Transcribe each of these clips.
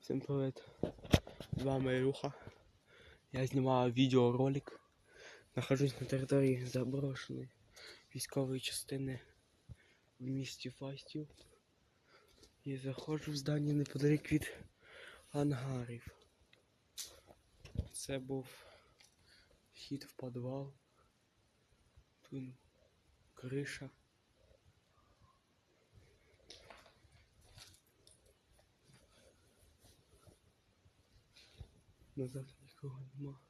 Всім привіт! З вами Ілюха. Я знімаю відеоролик. Нахожусь на території заброшеної військової частини в місті Фастів. І заходжу в здання неподалік від ангарів. Це був вхід в підвал. Тут криша. Назад нікого нема.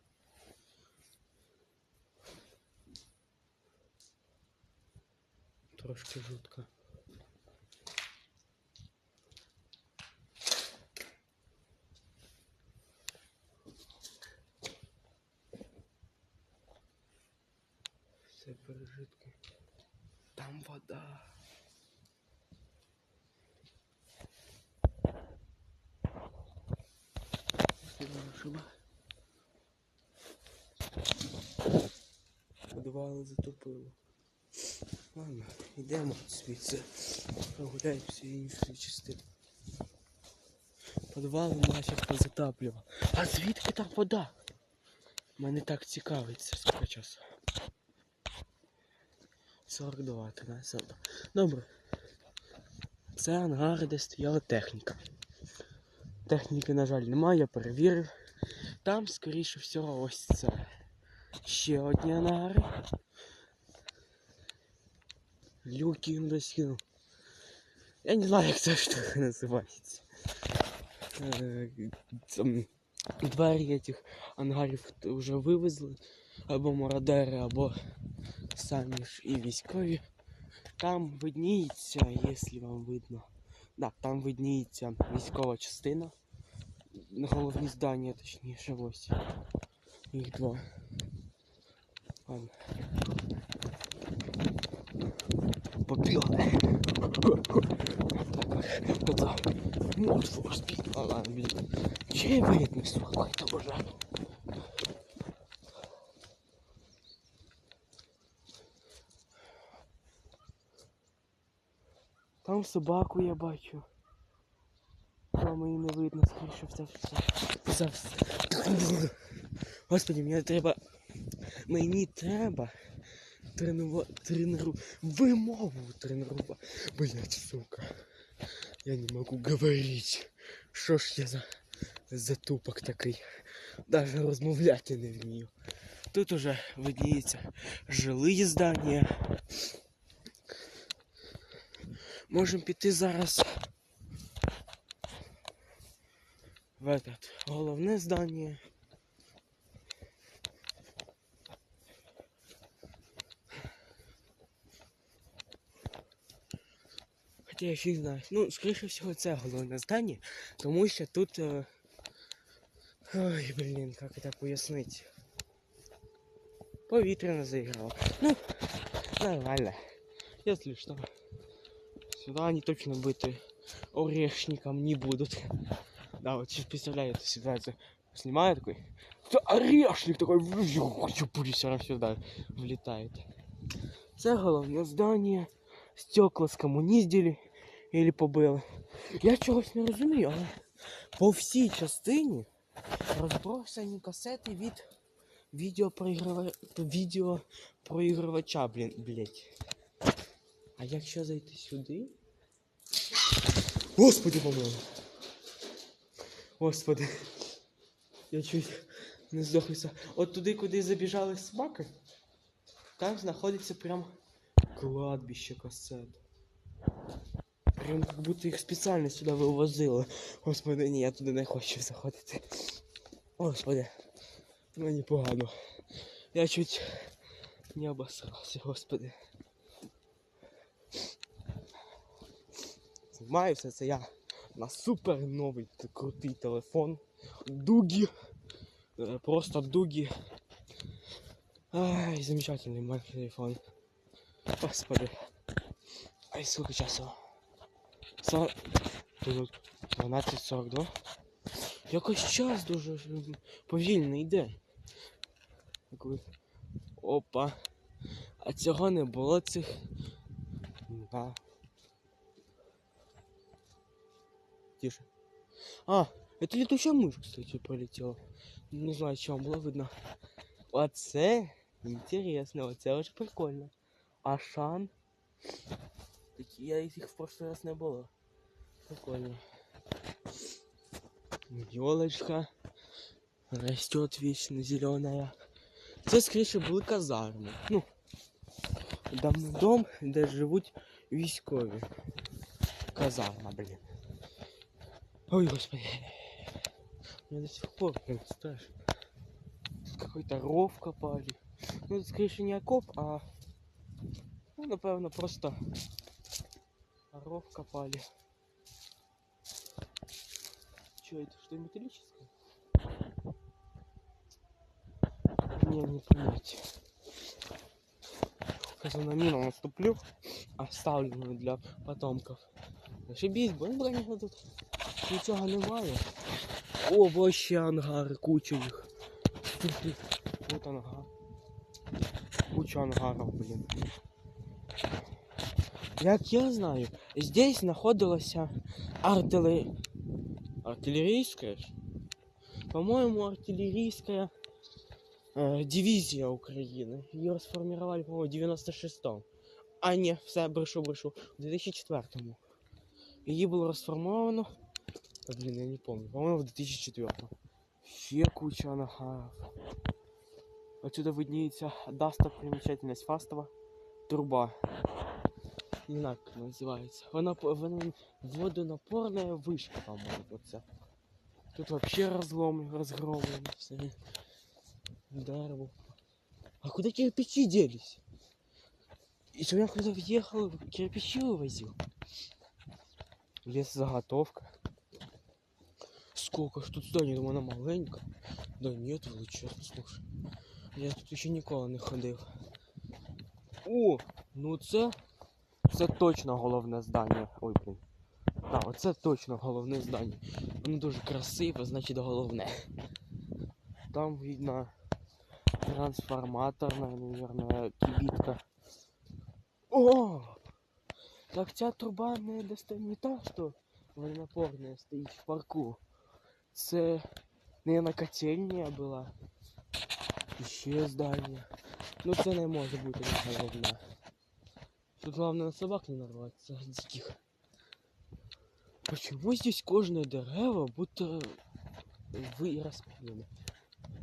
Трошки жутко. Все пережитки. Там вода. Сильно ошибаюсь. Подвал затопило. Ладно, йдемо звідси. Прогуляємо всі інші частини. Подвал нафіг позатаплював. А звідки там вода? Мене так цікавить це скільки часу. 42, 13. Добре. Це ангари, де стояла техніка. Техніки, на жаль, немає, я перевірив. Там, скоріше всього, ось це. Ще одні ангари. Люки він. Я не знаю, як ця штука називається. Е, там Двері цих ангарів вже вивезли. Або мародери, або самі ж і військові. Там видніється, якщо вам видно. Да, там видніється військова частина. Головні здання, точніше, ось. Їх два. Ладно. Побігли. Так, морфу спіть. Ладно, блін. Чей видно, слухайте уже. Там собаку я бачу. Там її не видно, скоріше все все. За все. Господи, мені треба. Мені треба тренува... тренеру... вимову тренувати. Блять, сука. Я не могу говорить. Що ж я за затупок такий? Даже розмовляти не вмію. Тут уже видніється жилі здання. Можемо піти зараз в этот головне здання. Хоча я ще не знаю. Ну, скоріше всього, це головне здання, тому що тут... Е... Ой, блін, як це пояснити. Повітряно заіграло. Ну, нормально. Если что. Сюда они точно быть орешником не будут. Да, вот сейчас представляю эту ситуацию. Снимаю такой. «Це Орешник такой все сюда влетает. Це головне здання. Стекла скомуніздили или побили. Я чогось не розумію, але по всій частині розбросані касети від відеопроігрива... відеопроігрувача, блін, блять. А якщо зайти сюди? Господи помилуй. Господи. Я чуть не здохлюся. От туди, куди забіжали собаки, там знаходиться прям кладбище касет. Прям как будто їх спеціально сюди вивозили. Господи, ні, я туди не хочу заходити. Господи, мені погано. Я чуть не обосрався, господи. Знімаю все це я на супер новий крутий телефон. Дуги. Е, Просто дуги. Ай, замечательный мой телефон. Господи. Ай, сколько часу? 40... 12.42. Якось час дуже повільно йде. Опа. А цього не було цих. Тише. А, Это летучая мышь, кстати, пролетела. Не знаю, чи вам було видно. Оце інтересно, оце вже прикольно. Ашан. Такі я їх в прошлый раз не було. Прикольно. Елочка растет вечно зеленая. Це скоріше були казарми. Ну, дом, дом, де живуть військові. Казарма, блин. Ой, господи. Мне до сих пор прям страшно. Какой-то ров копали. Ну, это, скорее не окоп, а... Ну, напевно, просто ров копали. Что это? Что металлическое? Не, не понять. Сейчас на мину наступлю, оставленную для потомков. Ошибись, бо ну, блин, тут Нічого немає. О, во ще ангар, куча їх. От ангар. Куча ангаров, блін. Як я знаю, здесь знаходилася артилер... артилерійська. По-моєму, артилерійська э, дивізія України. Її розформували, по-моєму, в 96-му. А ні, все, брешу, брешу. У 2004-му. Її було розформовано. Та, блін, я не помню. По-моему, в 2004. Ще куча ангарів. Отсюда видніється достопримечательность Фастова. Труба. Не знаю, как она называется. Вона, по- вона водонапорная вышка, по-моему, вот это. Тут вообще разлом, разгромлено все. Дерево. А куда кирпичи делись? И что я куда въехал, кирпичи вывозил? Лесозаготовка. Сколько ж тут зданий, думаю, она маленька. Да нет, ви чесно, слушай. Я тут ще ніколи не ходив. О, ну це. Це точно головне здання. Ой, блін. Так, оце точно головне здання. Воно дуже красиве, значить головне. Там видно трансформаторная, наверное, кибитка. О! Так ця труба не не та, що водонапорная стоїть в парку. Це, наверное, котельня була. І ще здання. Ну це не може бути не головне. Тут главное на собак не нарваться, диких. Почему здесь кожное дерево будто вы распилены?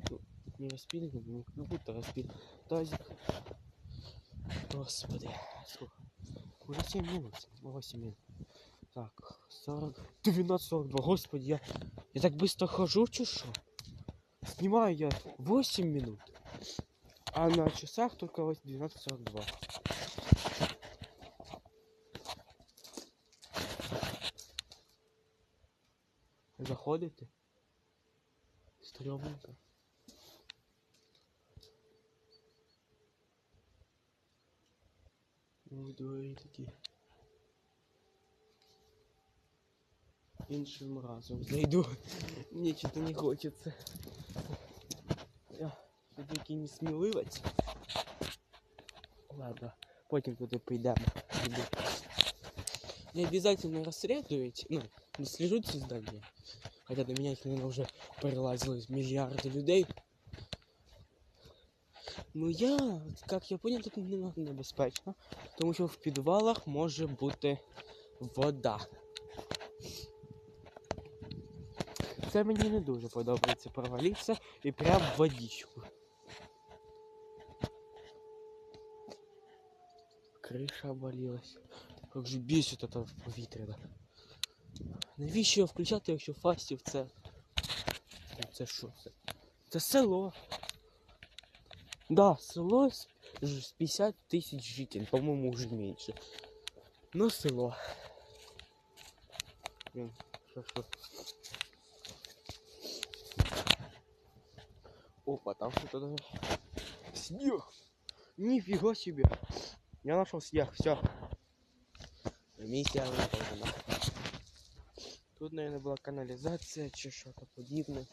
Ну, не распилены, ну как будто распилены. Тазик. Господи, сколько? Уже 7 минут, 8 минут. Так, 40, 12, 42, господи, я, я так быстро хожу, чи? Снимаю я 8 минут, а на часах только 12.42. Заходите? Стрёмненько. Ну, двері такі. Іншим разом зайду. Мені чого не хочеться. Я все-таки не сміливець. Ладно, потім туди прийдемо. Піду. Не обязательно расследовать, ну, не слежу за здание. Хотя до меня их, наверное, уже перелазило миллиарды людей. Ну я, как я понял, тут не небезпечно, тому що в підвалах може бути вода. Це мені не дуже подобається провалитися і прям в водичку. Крыша обвалилась. Как же бесит это повітря. Навіщо його включати, якщо фастів це. Ну, Це що це? Це село. Да, село з ж- з 50 тисяч жителей, по-моєму, вже менше. Ну, село. Блін, що, що? Там что-то даже... Снег! Нифига себе! Я нашел снег, все. Миссия выполнена. Тут, наверное, была канализация, чи что-то подобное,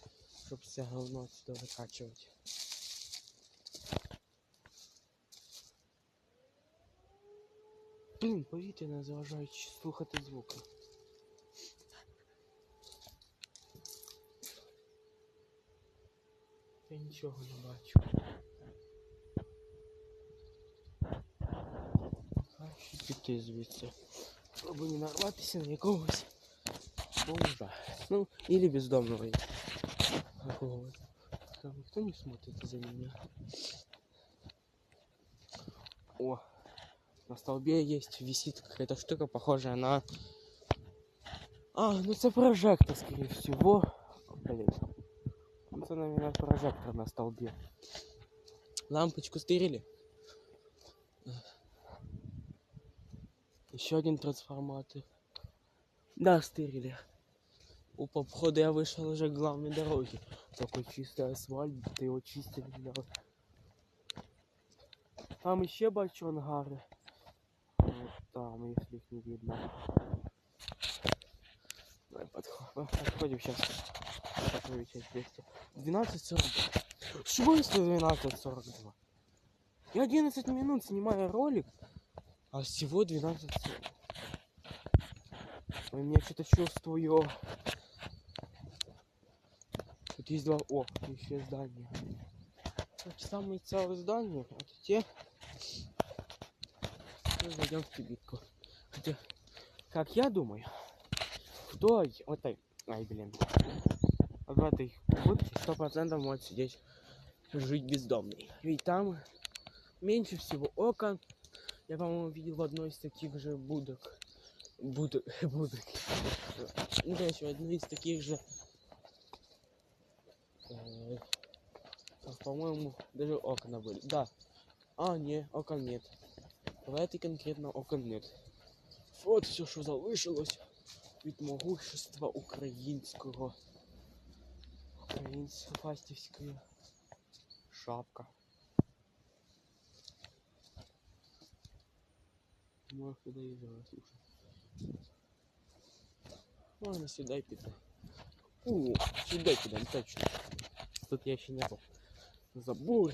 чтобы все говно отсюда выкачивать. Блин, повітря не заважають слухати звуки. Я нічого не бачу. Краще піти звідси. Щоб не нарватися на якогось бомжа. Ну, или бездомного. Какого? Там никто не смотрит за меня. О, на столбе есть, висит какая-то штука, похожая на... А, ну это прожектор, скорее всего. Блин. это, наверное, прожектор на столбе. Лампочку стырили. Еще один трансформатор. Да, стырили. У походу я вышел уже к главной дороге. Такой чистый асфальт, будто его чистили. Там еще большой ангары. Вот там, если их не видно. Давай подходим, подходим сейчас. Часть 200. 12.42. В смысле 12.42? Я 11 минут снимаю ролик, а всего 12.40. У меня что-то чувствую. Тут есть два... О, еще здания. Значит, самые целые здания, это те... Мы зайдем в кибитку. Хотя, как я думаю, в той, вот этой... Ай, блин. В этой будке сто процентов может сидеть, жить бездомный. Ведь там меньше всего окон. Я, по-моему, видел в одной из таких же будок. Будок, будок. Ну, короче, в одной из таких же Э, там, По-моему, даже окна были. Да. А, не, окон нет. В этой конкретно окон нет. Вот все, що залишилось від могущества українського. Українська фастівська шапка. Можешь туда и слушай. Можно сюда и піти. О, сюда підемо, точно. Тут я ще не був. Забув.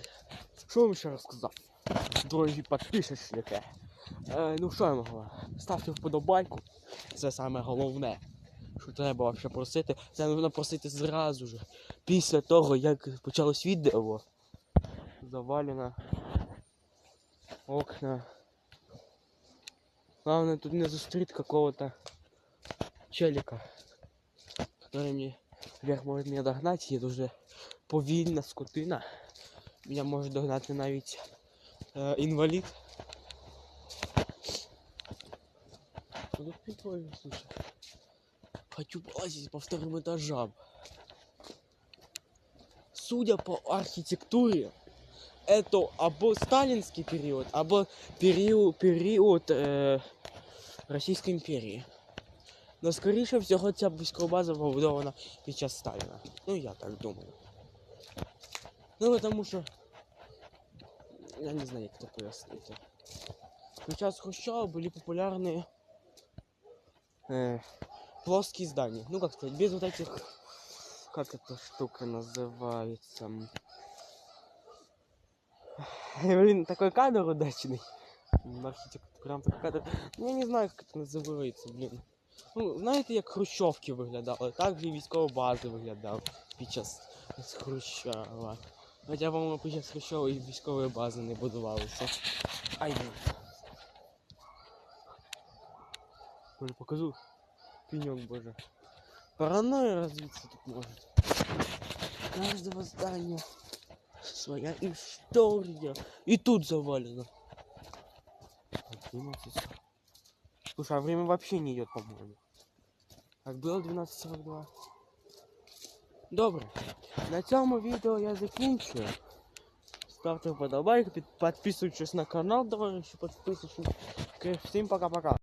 Що вам ще розказав? Дорогі підписчики. Е, ну що я можу? Ставте вподобайку. Це саме головне. Що треба ще просити. Це потрібно просити зразу ж Після того, як почалось відео. Завалено. Окна. Главное тут не зустріти какого-то челика, который мне вверх может меня догнать, я дуже повільна скотина. Меня може догнати навіть е, інвалід. Ну, Тут прикольно, слушай. Хочу полазить по вторым этажам. Судя по архитектуре, это або сталинский период, або период, период е, Російської імперії. Но скоріше всього ця військова база побудована під час Сталіна. Ну я так думаю. Ну потому що я не знаю, як це пояснити. Під час Хрущова були популярні э, плоские здания. Ну как сказать, без вот этих как эта штука называется? Блин, такой кадр удачный. М, Архітектор, прям такой кадр. Ну, я не знаю, як це називається, блін. Ну, знаєте, як хрущовки виглядали, так же і військові бази виглядали під час Хрущова. Хоча, по-моєму, під час Хрущова і військової бази не будувалися. Ай, блін. Боже, покажу. Пенек, боже. Паранойя развиться тут может. У каждого здания своя история. И тут завалено. 11. Слушай, а время вообще не идет, по-моему. Как было 12.42. Добре. На цьому відео я закінчую. Ставте вподобайку, під- підписуйтесь на канал, товариші, підписуйтесь. Всім пока-пока.